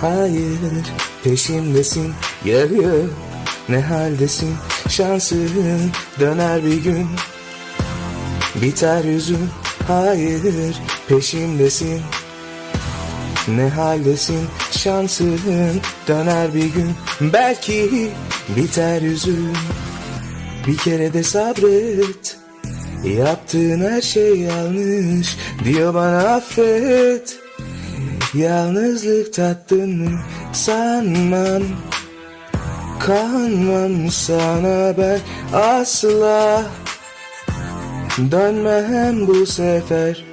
Hayır peşimdesin yarıyor. Ne haldesin? Şansın döner bir gün. Biter yüzün hayır peşimdesin. Ne haldesin? Şansın döner bir gün. Belki biter yüzün. Bir kere de sabret. Yaptığın her şey yanlış Diyor bana affet Yalnızlık tattın mı? Sanmam. Kanmam sana ben asla. Dönmem bu sefer.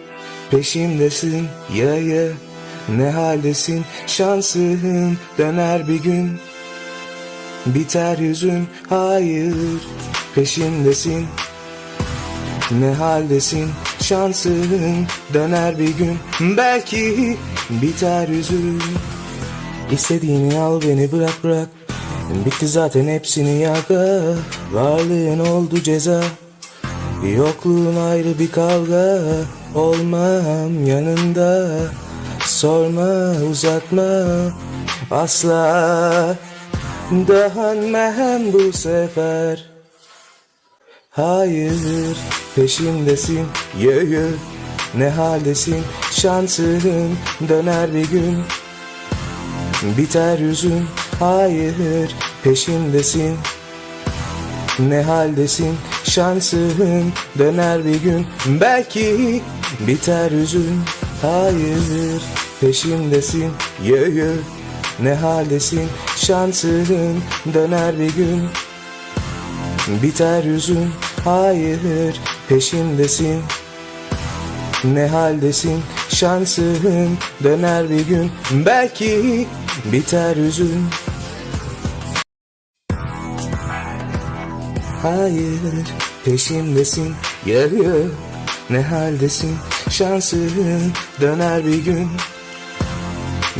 Peşimdesin ya ya. Ne haldesin? Şansın döner bir gün. Biter yüzün hayır. Peşimdesin. Ne haldesin? Şansın döner bir gün. Belki biter yüzün İstediğini al beni bırak bırak. Bitti zaten hepsini yaga Varlığın oldu ceza. Yokluğun ayrı bir kavga. Olmam yanında. Sorma uzatma. Asla Dönmem bu sefer. Hayır peşimdesin yö Ne haldesin şansın döner bir gün. Biter yüzün hayır peşimdesin Ne haldesin şansın döner bir gün. Belki biter yüzün hayır peşimdesin yö Ne haldesin şansın döner bir gün. Biter yüzün hayır peşimdesin Ne haldesin şansın? Döner bir gün Belki biter yüzün Hayır peşimdesin yarıyor Ne haldesin şansın? Döner bir gün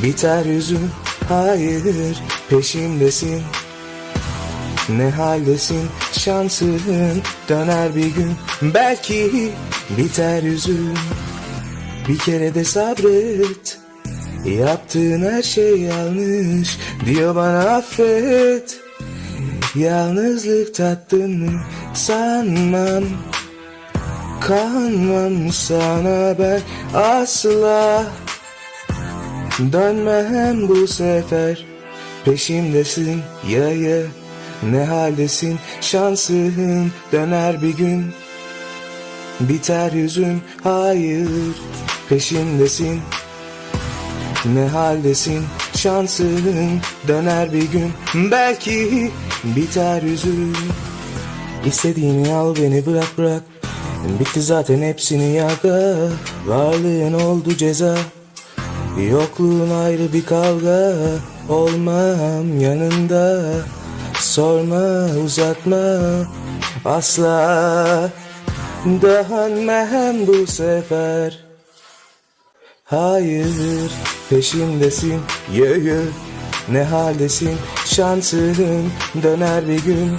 Biter yüzün hayır peşimdesin. Ne haldesin şansın? Döner bir gün Belki biter yüzün Bir kere de sabret. Yaptığın her şey yanlış Diyor bana affet. Yalnızlık tattın sanmam Kanmam sana ben asla. Dönmem bu sefer Peşimdesin ya Ne haldesin şansın döner bir gün Biter yüzün hayır peşimdesin Ne haldesin şansın döner bir gün. Belki biter yüzün. İstediğini al beni bırak bırak. Bitti zaten hepsini yaga Varlığın oldu ceza. Yokluğun ayrı bir kavga. Olmam yanında. Sorma uzatma. Asla Dönmem bu sefer. Hayır peşimdesin yö Ne haldesin şansın döner bir gün.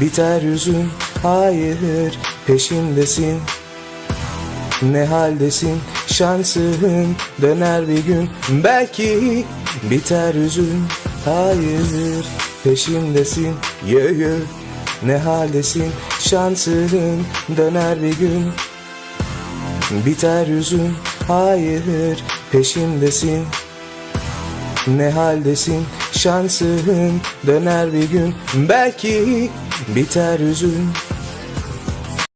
Biter yüzün hayır peşimdesin ne haldesin şansın döner bir gün. Belki biter yüzün hayır peşimdesin yö yö Ne haldesin? Şansın döner bir gün. Biter yüzün hayır peşimdesin Ne haldesin? Şansın döner bir gün. Belki biter yüzün